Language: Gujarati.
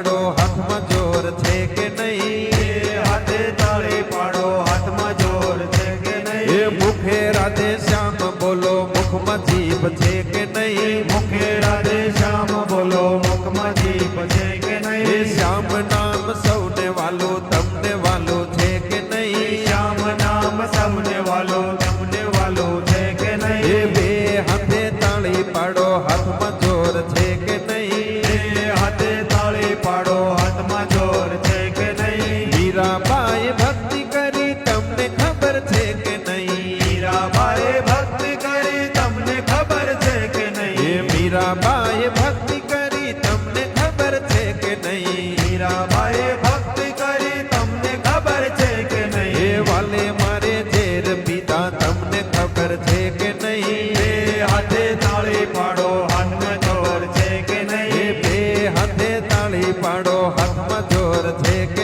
પાડો હાથમાં જોર છે કે નહીં? હાથે તાળે પાડો હાથમાં જોર છે કે નહીં? એ મુખે રાધે શ્યામ બોલો મુખમાં જીભ છે કે નહીં? મુખે રાધે શ્યામ બોલો મુખમાં જીભ છે કે નહીં? શ્યામ નામ સૌને વાલો તમને વાલો છે કે નહીં? શ્યામ નામ સૌને વાલો તમને વાલો છે કે નહીં? બે હાથે તાળી પાડો હાથમાં જોર મીરાબાએ ભક્તિ કરી, તમને ખબર છે કે નહીં? મીરાબાએ ભક્તિ કરી, તમને ખબર છે કે નહીં? એ વાલે મારે ઝેર પીતા તમને ખબર છે કે નહીં? બે હાથે તાળી પાડો, હાથમાં જોર છે કે નહીં? બે હાથે તાળી પાડો, હાથમાં જોર છે કે